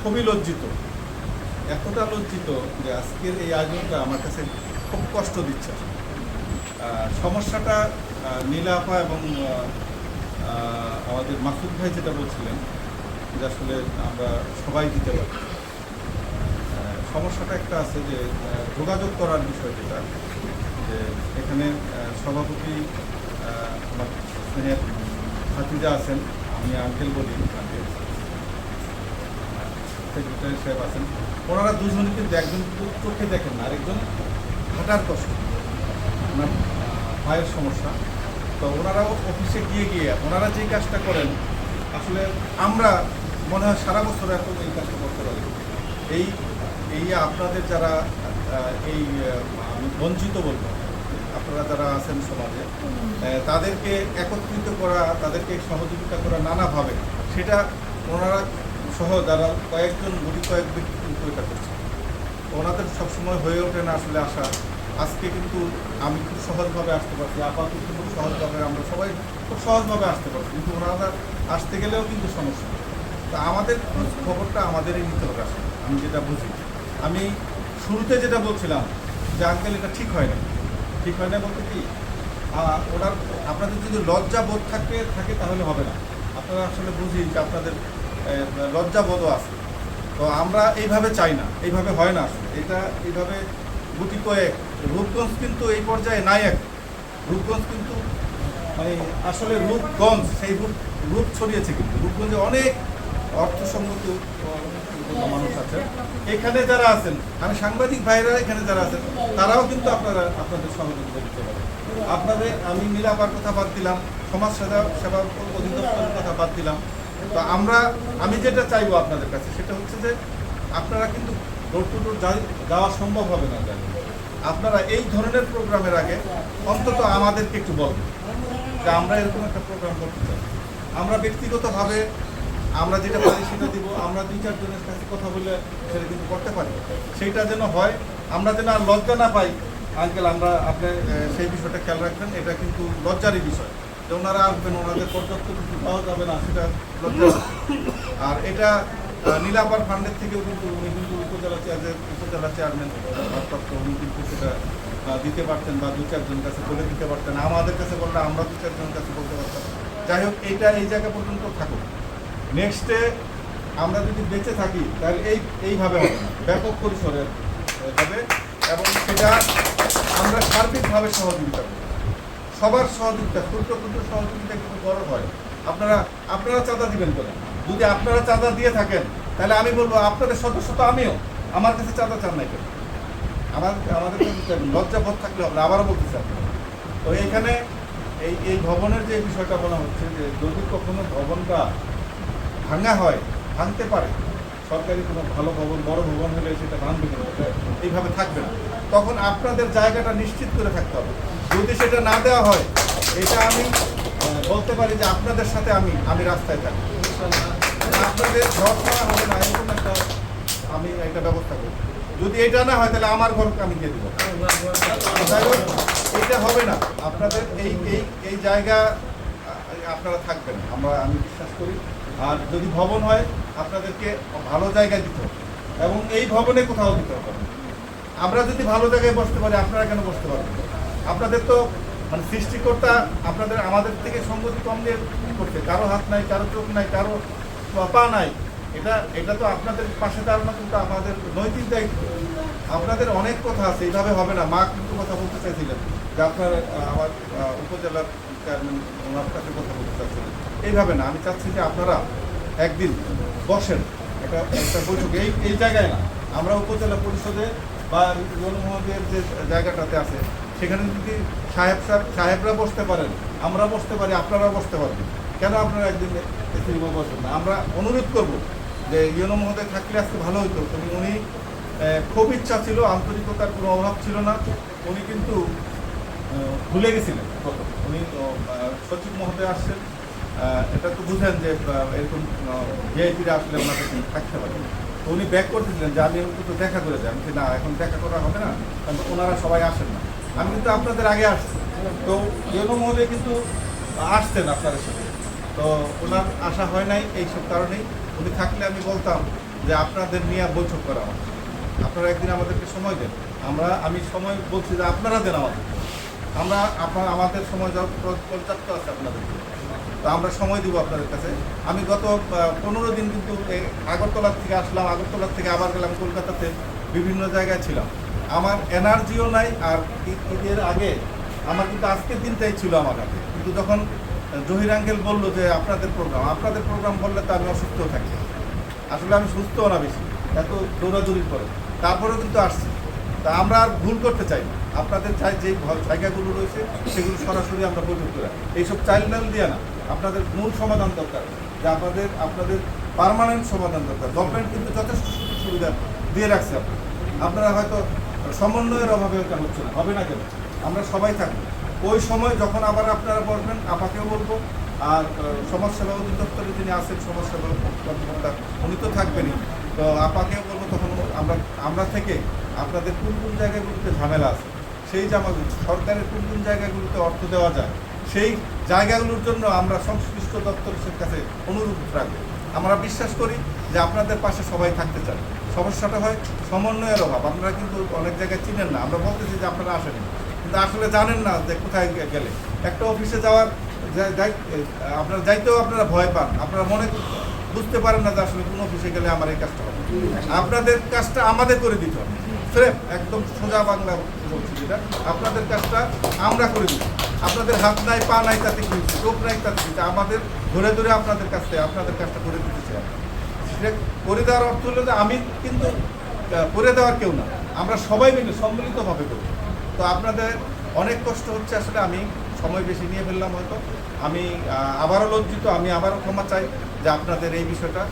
খুবই লজ্জিত এতটা লজ্জিত যে আজকের এই আয়োজনটা আমার কাছে খুব কষ্ট দিচ্ছে। সমস্যাটা আহ, নীলা আপা এবং আমাদের মাসুদ ভাই যেটা বলছিলেন যে আসলে আমরা সবাই দিতে পারি। সমস্যাটা একটা আছে যে যোগাযোগ করার বিষয় যেটা যে এখানে সভাপতি আমার স্নেহের হাতিজা আছেন আমি আঙ্কেল বলি আঙ্কেল সেক্রেটারি সাহেব আছেন। ওনারা দুজনে কিন্তু একজন চোখে দেখেন না। আরেকজন হাঁটার কষ্ট ওনার পায়ের সমস্যা। তো ওনারাও অফিসে গিয়ে গিয়ে, ওনারা যেই কাজটা করেন, আসলে আমরা মনে হয় সারা বছর এখন এই কাজটা করতে পারি। এই এই আপনাদের যারা এই আমি বঞ্চিত বলব, আপনারা যারা আছেন সমাজে তাদেরকে একত্রিত করা, তাদেরকে সহযোগিতা করা নানাভাবে, সেটা ওনারা সহ যারা কয়েকজন গুটি কয়েক ব্যক্তি কিন্তু এটা করছে। ওনাদের সবসময় হয়ে ওঠে না আসলে আসা। আজকে কিন্তু আমি খুব সহজভাবে আসতে পারছি, আপাতত খুব সহজভাবে আমরা সবাই খুব সহজভাবে আসতে পারছি, কিন্তু ওনারা আসতে গেলেও কিন্তু সমস্যা। তা আমাদের খবরটা আমাদেরই নিতে হবে আসলে, আমি যেটা বুঝি। আমি শুরুতে যেটা বলছিলাম যে আঙ্কেল এটা ঠিক হয় না ঠিক হয় না বলতে কি? ওনার আপনাদের যদি লজ্জা বোধ থাকে থাকে তাহলে হবে না। আপনারা আসলে বুঝি যে আপনাদের লজ্জাবোধও আছে। তো আমরা এইভাবে চাই না, এইভাবে হয় না এটা এইভাবে গুটি কয়েক। রূপগঞ্জ কিন্তু এই পর্যায়ে নাই এক রূপগঞ্জ কিন্তু মানে আসলে রূপগঞ্জ, সেই রূপ রূপ ছড়িয়েছে কিন্তু। রূপগঞ্জে অনেক অর্থসম্মত মানুষ আছেন এখানে যারা আছেন, আমি সাংবাদিক ভাইরা এখানে যারা আছেন, তারাও কিন্তু আপনারা, আপনাদের সহযোগিতা দিতে পারেন। আপনাদের, আমি নীলাবার কথা বাদ দিলাম, সমাজ সেবা সেবা অধিদপ্তরের কথা বাদ দিলাম। তো আমরা, আমি যেটা চাইব আপনাদের কাছে, সেটা হচ্ছে যে আপনারা কিন্তু ডোর টু ডোর যাওয়া সম্ভব হবে না জানি আপনারা এই ধরনের প্রোগ্রামের আগে অন্তত আমাদেরকে একটু বলবেন যে আমরা এরকম একটা প্রোগ্রাম করতে চাই। আমরা ব্যক্তিগতভাবে আমরা যেটা পারি সেটা দিব, আমরা দুই চারজনের কাছে কথা বলে সেটা কিন্তু করতে পারি। সেইটা যেন হয়, আমরা যেন আর লজ্জা না পাই। আঙ্কেল, আমরা আপনি সেই বিষয়টা খেয়াল রাখবেন, এটা কিন্তু লজ্জারই বিষয়। যে ওনারা আসবেন, ওনাদের পর্যাপ্ত কিছু পাওয়া যাবে না, সেটা আর এটা নীলাপার ফান্ডের থেকেও কিন্তু উনি কিন্তু উপজেলা চেয়ার উপজেলা চেয়ারম্যান ভারপ্রাপ্ত উনি কিন্তু সেটা দিতে পারতেন বা দু চারজন কাছে বলে দিতে পারতেন। আমাদের কাছে বললে আমরা দু চারজনের কাছে বলতে পারতাম। যাই হোক এইটা এই জায়গা পর্যন্ত থাকুক। নেক্সটে আমরা যদি বেঁচে থাকি, তাহলে এই, এইভাবে হবে। ব্যাপক পরিসরে হবে। এবং সেটা আমরা সার্বিকভাবে সহযোগিতা করব। সবার সহযোগিতা ক্ষুদ্র ক্ষুদ্র সহযোগিতা কিন্তু বড় হয়। আপনারা আপনারা চাঁদা দিবেন বলে। যদি আপনারা চাঁদা দিয়ে থাকেন, তাহলে আমি বলব, আপনাদের সদস্য তো আমিও। আমার কাছে চাঁদা চান নাই কেন আমার, আমাদের কাছে লজ্জা বোধ থাকলে হবে। আবারও বলতে চান। তো এইখানে এই এই ভবনের যে বিষয়টা বলা হচ্ছে, যে যদি কখনো ভবনটা ভাঙা হয়, ভাঙতে পারে সরকারি কোনো ভালো ভবন, বড় ভবন হলে সেটা ভাঙবে না এইভাবে থাকবে না। তখন আপনাদের জায়গাটা নিশ্চিত করে থাকতে হবে। যদি সেটা না দেওয়া হয়, এটা আমি বলতে পারি যে আপনাদের সাথে আমি আমি রাস্তায় থাকি আপনাদের ঘর করা হবে না, এরকম একটা আমি একটা ব্যবস্থা করি যদি এটা না হয়, তাহলে আমার ঘরকে আমি দিয়ে দেবো। এটা হবে না। আপনাদের এই এই এই জায়গা আপনারা থাকবেন। আমরা, আমি বিশ্বাস করি। আর যদি ভবন হয় আপনাদেরকে ভালো জায়গায় দিতে হবে। এবং এই ভবনে কোথাও দিতে হবে আমরা যদি ভালো জায়গায় বসতে পারি, আপনারা কেন বসতে পারবেন আপনাদের তো মানে সৃষ্টিকর্তা আপনাদের, আমাদের থেকে সঙ্গতি কম দিয়ে করছে। কারও হাত নাই, কারও চোখ নাই, কারও পা নাই। এটা এটা তো আপনাদের পাশে দাঁড়ানো কিন্তু আমাদের নৈতিক দায়িত্ব। আপনাদের অনেক কথা আছে, এইভাবে হবে না। মা কিন্তু কথা বলতে চাইছিলেন যে আপনার আমার উপজেলার চেয়ারম্যান ওনার কাছে কথা বলতে চাচ্ছিলেন এইভাবে না, আমি চাচ্ছি যে আপনারা একদিন বসেন। একটা একটা বৈঠক। এই এই জায়গায় না, আমরা উপজেলা পরিষদে বা জনমহলের যে জায়গাটাতে আছে, সেখানে যদি সাহেব সাহেব সাহেবরা বসতে পারেন, আমরা বসতে পারি আপনারা বসতে পারবেন কেন আপনারা একদিন এসিমা বসবেন না? আমরা অনুরোধ করব যে ইউনো মহোদয় থাকলে আজকে ভালো হতো কিন্তু উনি খুব ইচ্ছা ছিল, আন্তরিকতার কোনো অভাব ছিল না। উনি কিন্তু ভুলে গেছিলেন। উনি সচিব মহোদয় আসছেন। এটা তো বুঝেন যে এরকম ভিআইপিরা আসলে ওনাদের কিন্তু থাকতে পারে। তো উনি ব্যাক করতেছিলেন যে, আমি একটু দেখা করে যাই। আমি না, এখন দেখা করা হবে না। কারণ ওনারা সবাই আসেন না। আমি কিন্তু আপনাদের আগে আসছি। তো ইউনো মহোদয় কিন্তু আসতেন আপনাদের সাথে। তো ওনার আশা হয় নাই এইসব কারণেই। উনি থাকলে আমি বলতাম যে, আপনাদের নিয়ে বৈঠক করা হবে আপনারা একদিন আমাদেরকে সময় দেন। আমরা, আমি সময় বলছি যে, আপনারা দেন আমাদের আমরা আপনার, আমাদের সময় পর্যাপ্ত আছে আপনাদের তো আমরা সময় দিব আপনাদের কাছে। আমি গত পনেরো দিন কিন্তু আগরতলার থেকে আসলাম, আগরতলার থেকে আবার গেলাম কলকাতাতে। বিভিন্ন জায়গায় ছিলাম। আমার এনার্জিও নাই আর ঈদ- ঈদের আগে আমার কিন্তু আজকের দিনটাই ছিল আমার হাতে। কিন্তু যখন জহির আঙ্কেল বলল যে আপনাদের প্রোগ্রাম আপনাদের প্রোগ্রাম বললে তো আমি অসুস্থ থাকি। আসলে আমি সুস্থও না বেশি, এত দৌড়াদৌড়ির করে। তারপরেও কিন্তু আসছি। তা আমরা আর ভুল করতে চাই আপনাদের চাই যে জায়গাগুলো রয়েছে, সেগুলো সরাসরি আমরা বৈঠক করে এইসব চাইল্ড লাইন দিয়ে না। আপনাদের মূল সমাধান দরকার। যে আপনাদের আপনাদের পার্মানেন্ট সমাধান দরকার। গভর্নমেন্ট কিন্তু যথেষ্ট সুযোগ সুবিধা দিয়ে রাখছে আপনার আপনারা হয়তো সমন্বয়ের অভাবে এটা হচ্ছে না। হবে না কেন? আমরা সবাই থাকব। ওই সময় যখন আবার আপনারা বসবেন আপাকেও বলব। আর সমাজসেবা অধিদপ্তরে যিনি আছেন সমাজসেবা উনি তো থাকবেনই। তো আপাকেও বলব তখন আমরা আমরা থেকে আপনাদের কোন কোন জায়গাগুলোতে ঝামেলা আছে? সেই জামাগুলো, সরকারের কোন কোন জায়গাগুলোতে অর্থ দেওয়া যায়? সেই জায়গাগুলোর জন্য আমরা সংশ্লিষ্ট দপ্তরের কাছে অনুরোধ রাখব। আমরা বিশ্বাস করি যে আপনাদের পাশে সবাই থাকতে চান সমস্যাটা হয় সমন্বয়ের অভাব। আপনারা কিন্তু অনেক জায়গায় চিনেন না। আমরা বলতেছি যে আপনারা আসেন কিন্তু আসলে জানেন না যে কোথায় গেলে। একটা অফিসে যাওয়ার আপনারা যাইতেও আপনারা ভয় পান। আপনারা মনে বুঝতে পারেন না যে আসলে কোন অফিসে গেলে আমার এই কাজটা হবে। আপনাদের কাজটা আমাদের করে দিতে হবে। স্রেফ একদম সোজা বাংলা বলছি যেটা আপনাদের কাজটা আমরা করে দিই। আপনাদের হাত নাই, পা নাই, তাতে কি হচ্ছে? চোখ নাই, তাতে কি আমাদের ধরে ধরে আপনাদের কাছ, আপনাদের কাজটা করে দিতে চাই। সেটা করে দেওয়ার অর্থ হলো যে আমি কিন্তু করে দেওয়ার কেউ না। আমরা সবাই মিলে সম্মিলিতভাবে করি। তো আপনাদের অনেক কষ্ট হচ্ছে আসলে, আমি সময় বেশি নিয়ে ফেললাম হয়তো। আমি আবারও লজ্জিত, আমি আবারও ক্ষমা চাই যে আপনাদের এই বিষয়টা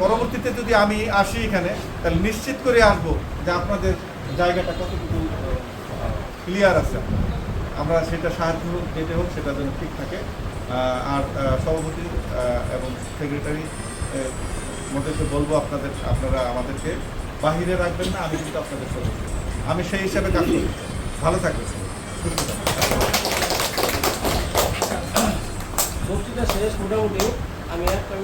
পরবর্তীতে যদি আমি আসি এখানে, তাহলে নিশ্চিত করে আসব যে আপনাদের জায়গাটা কতটুকু ক্লিয়ার আছে। আমরা সেটা সাহায্য হোক যেটা হোক সেটা যেন ঠিক থাকে। আর সভাপতি এবং সেক্রেটারি মধ্যে বলব আপনাদের, আপনারা আমাদেরকে বাহিরে রাখবেন না, আমি কিন্তু আপনাদের সদস্য। আমি সেই হিসাবে কাজ করি। ভালো থাকবেন। বক্তৃতা শেষ, মোটামুটি। আমি একটা